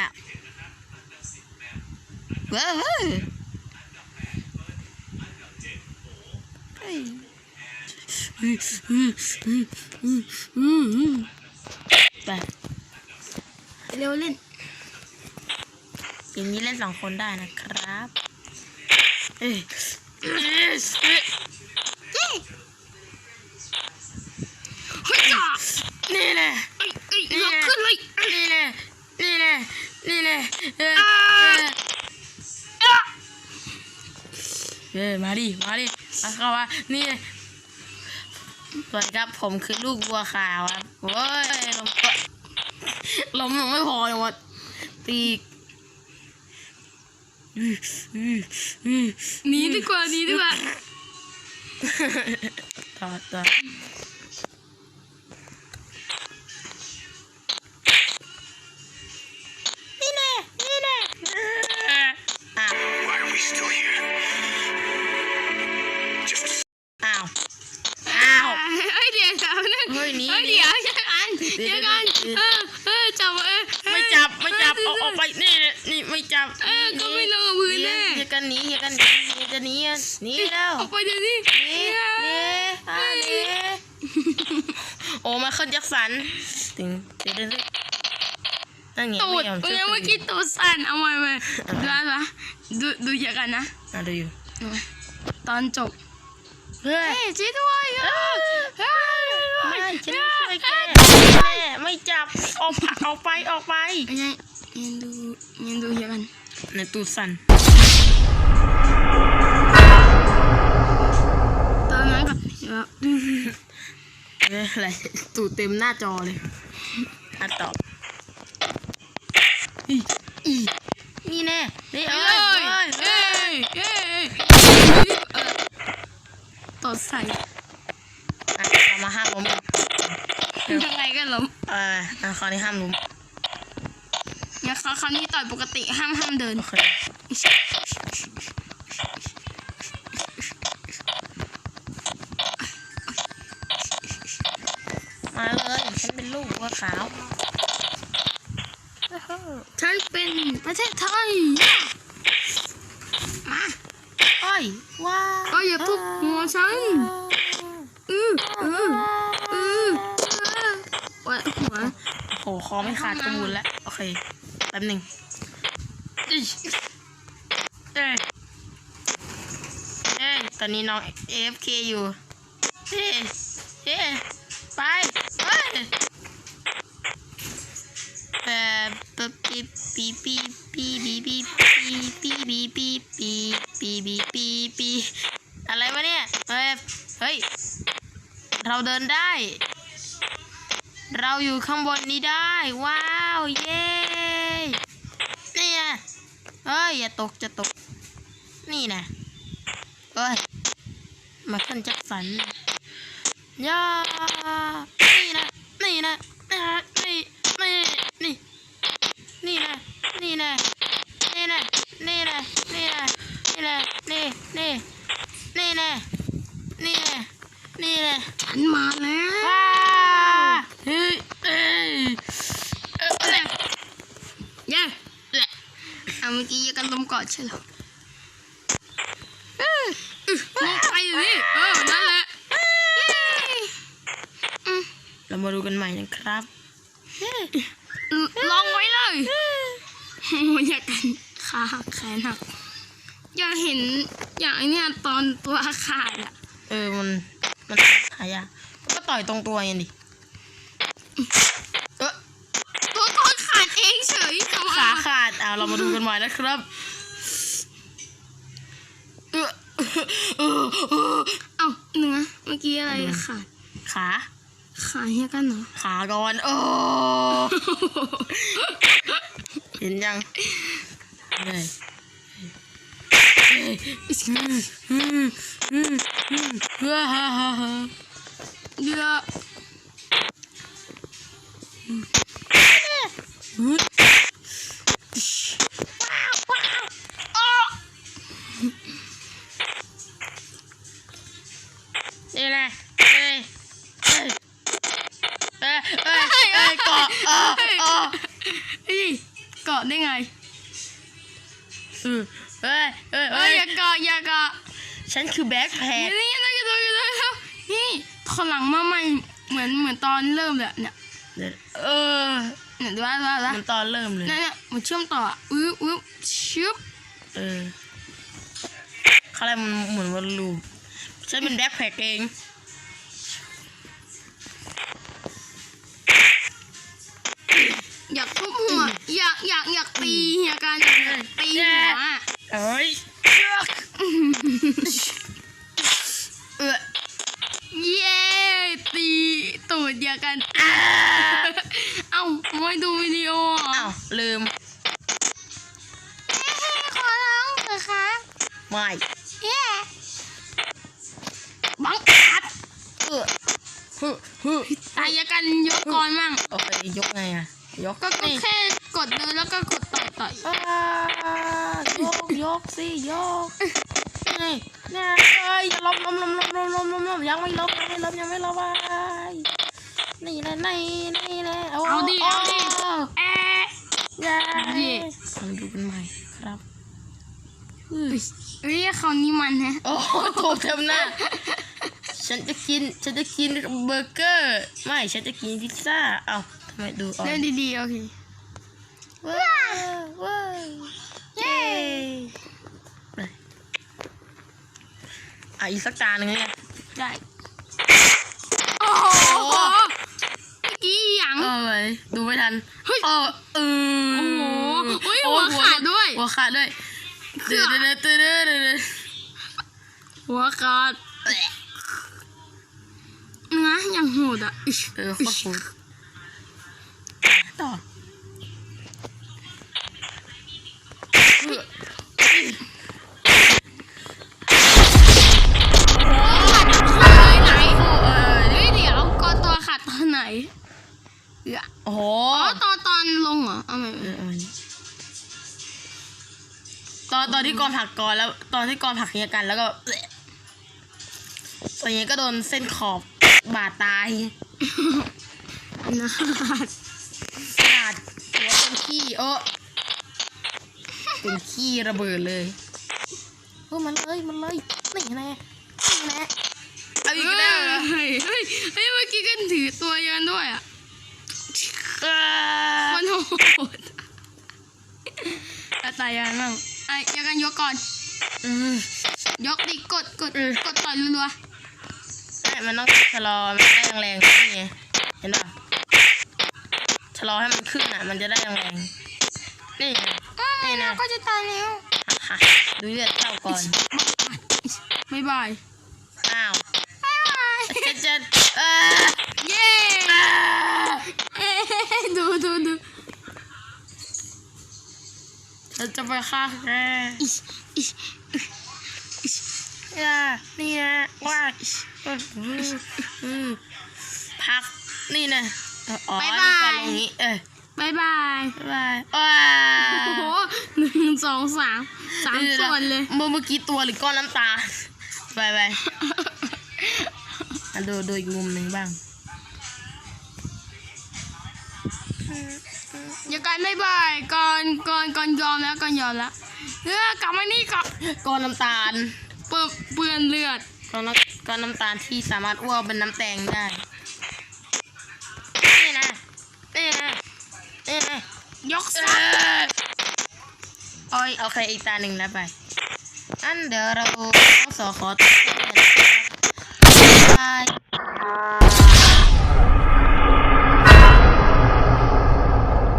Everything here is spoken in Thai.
อะเว้ยไปเร็วเล่นอย่างนี้เล่นสองคนได้นะครับ เอ้ยนี่และนี่แหละนี่แหละนี่แหละ เอออ่าเอออะเออมาดิ มาดิมาเข้ามานี่สวัสดีครับผมคือลูกบัวขาวครับโอ้ยลมก็ลมยังไม่พอยังวะตีกอืออืออือหนีดีกว่าหนีดีกว่าต่อต่อ ฮ้ยหนีเฮ้ยเดี๋ยวเดี๋ยวกันเดี๋เดี๋ยยววกันเดี๋ยวเออเออจับเออไม่จับไม่จับเอาออกไปนี่นี่ไม่จับเออก็ไม่ลงกับพื้นแน่เฮียกันหนีเฮียกันหนีเฮียจะหนีอะหนีแล้วออกไปเดี๋ยวนี้หนีหนีอะหนีโอ้มาขึ้นยักสันตึงตึงตึงตึงนั่นไงตูไม่ดยอมเมื่ช่วยอคนกี้อื่นตูดสั่นเอาไว้ไหมดูอะไรดูดูเยอะกันนะอะดูอยู่ดูไว้ตอนจบเฮ้ยเฮ้ยช่วยด้วยเฮ้ยเฮ้ยไม่ ฉันไม่ช่วยแกแม่ไม่จับออกออกไปออกไปยังยังดูยังดูเยอะกันในตูดสันตอนนั้นก่อนเดี๋ยวดูเอ้ยอะไรตูดเต็มหน้าจอเลยอะตอบอีอีนี่แน่นี่เฮ้เอ้ยเอ้ยเฮ้ยเฮ้ยเออใส่มาห้ามล้มกัน ยังไงกันล้มเอออะคราวนี้ห้ามล้มเนี่ยคราวคราวนี้ต่อยปกติห้ามห้ามเดิน โอเคมาเลยฉันเป็นลูกวัวขาวโอ้โหฉันเป็นประเทศไทย มาโอ้ยว้าวก็อย่าทุบหัวฉัน อืออืออือปวดหัว โห คอไม่ขาดจมูกแล้ว โอเค แป๊บหนึ่งอิ๊ยเอ้ยเอ้ยตอนนี้น้อง AFK อยู่เฮ้เฮ้ไปไปเอ่อปีปีปีปีปีปีปีปีปีปีปีปีปีปีปีอะไรวะเนี่ยเฮ้ยเฮ้ย เราเดินได้ เราอยู่ข้างบนนี้ได้ ว้าว เย้นี่ยเฮ้ย อย่าตกจะตก นี่นะเอ้ย มาขึ้นจักสันย่านี่นะ นี่นะนะนี่นี่นี่นี่นะนี่นะนี่นะนี่นะนี่นะนี่นะนี่นี่นี่นะนี่นะนี่นะ ฉันมาแล้ว ว้าเฮ้ยเอ้ยเอ้ยเอ้ย เย้ เอ้ย เอาเมื่อกี้ยังกันลมกอดใช่เหรอมองไปอยู่นี่เออนั่นแหละเย้อืมเรามาดูกันใหม่นะครับลองไว้เลยโอ้ยอยากกันขาหักแขนหักอยากเห็นอย่างไอเนี่ยตอนตัวขาดอะเออมันมันหายากก็ต่อยตรงตัวยันดิ เออ ตัวตอนขาดเองเฉยทำไม ขา อะ ขาดอ่า เรามาดูกันใหม่นะครับเออเออเออเอ้าเนื้อเมื่อกี้อะไรขาดขาขาเฮียกันเหรอขาก่อนโอ้เห็นยังเหนื่อยเฮ้ยอืมะอะอะเฮ้ยเกาะได้ไงเออเอ้ยเอ้ยเอ้เอ้ยยอย่าเกาะอย่าเกาะฉันคือแบ็คแพคนี่นี่นี่ดูดูดูนี่ถอยหลังมาใหม่เหมือนเหมือนตอนเริ่มเลยเนี่ยเออเนี่ยดูว่าดูว่าดูว่ามันตอนเริ่มเลยเนี่ยเนี่ยมันเชื่อมต่ออะอื้ออื้อชึบเออเขาอะไรมันเหมือนวันลูปฉันเป็นแบ็คแพคเอง หัวอยากอยากอยากตีเฮียกันอยากตีหัวอะเอ้ยเออเย้ตีตูดเดียวกันอ้าเอ้าไม่ดูวิดีโอเหรออ้าวลืมขอร้องเถอะครับไม่เย้บังคับเออฮึฮึตายกันยกก่อนมั่งโอเคยกไงอะ ยกก็ก็นี่แค่กดเดินแล้วก็กดต่อยต่อยอ่ายกยกสิยกนี่นี่เอ้ยอย่าล้มล้มล้มล้มล้มล้มล้มล้มยังไม่ล้มยังไม่ล้มยังไม่ล้มไปนี่แหละนี่นี่แหละเอาดิเอาดิแอะอย่าเย่ลองดูกันใหม่ครับเฮ้ยเฮ้ยเขานี่มันแฮะโอ้โหโถเต็มหน้าฉันจะกิน ฉันจะกินเบอร์เกอร์ ไม่ ฉันจะกินพิซซ่า เอ้าทำ ไมดูอ่อนเล่นดีๆโอเคว้าวว้าวเย้ไปอะอีกสักจานหนึ่งเนี่ยได้โอ้โหเมื่อกี้หยังเอ้ยดูไม่ทันเฮ้ยเออเออโอ้โหเฮ้ยหัวขาดด้วยหัวขาดด้วยเกืเดืออบดเดือดเดือดเดือดเดือดหัวขาดเนื้ออย่างโหดอะอิ๊ชเออโคตรโหด ต่อโวขาดตอนตอนลงเหรอเอาไหมตอนตอนที่กองผักกอนแล้ว ตอนที่กองผักเฮียกันแล้วก็ตอนนี้ก็โดนเส้นขอบบาดตายนะคะ ขี้เออเป็นขี้ระเบิดเลยเออมันเลยมันเลยนี่แน่นี่แน่เอาเฮ้อียกแล้วเหรอเฮ้ยเฮ้ยเฮ้ยเมื่อกี้กันถือตัวยันด้วยอะเอคอนโหดอะตายยังมั่งไอ้ยังกันยกก่อนอืมยกดิกดกดอืมกดต่อยรัวไม่มันต้องชะลอมันได้แรงๆขึ้นไงเห็นป่ะ ชะลอให้มันขึ้นอะ มันจะได้แรงๆนี่ไงๆนี่นะก็จะตายแล้วฮะดูเลือดเท่าก่อนบ๊ายบายอ้าวบ๊ายบายจะจะเออเย้เอ๊ะดูดูดูฉันจะไปฆ่าแกอิชอิชอย่านี่นะว่าอืมพักนี่นะ เอออ๋อนี่ก็ลงนี้เออบ๊ายบายบายว้าโอ้โหหนึ่งสองสามสามส่วนเลยเมื่อเมื่อกี้ตัวหรือก้อนน้ำตาไปไปอะดูดูอีกมุมหนึ่งบ้าง อย่ากันบ๊ายบายก่อนก่อนก่อนยอมแล้วก่อนยอมแล้วเออกลับมานี่ก่อนก้อนน้ำตาลเปื้อนเปื้อนเลือดก้อนน้ำก้อนน้ำตาลที่สามารถอ้วกเป็นน้ำแตงได้ โอ้ยโอเคอีกตาหนึ่งแล้วไป อันเดี๋ยวเราต้องสอขอตัวก่อนนะครับบาย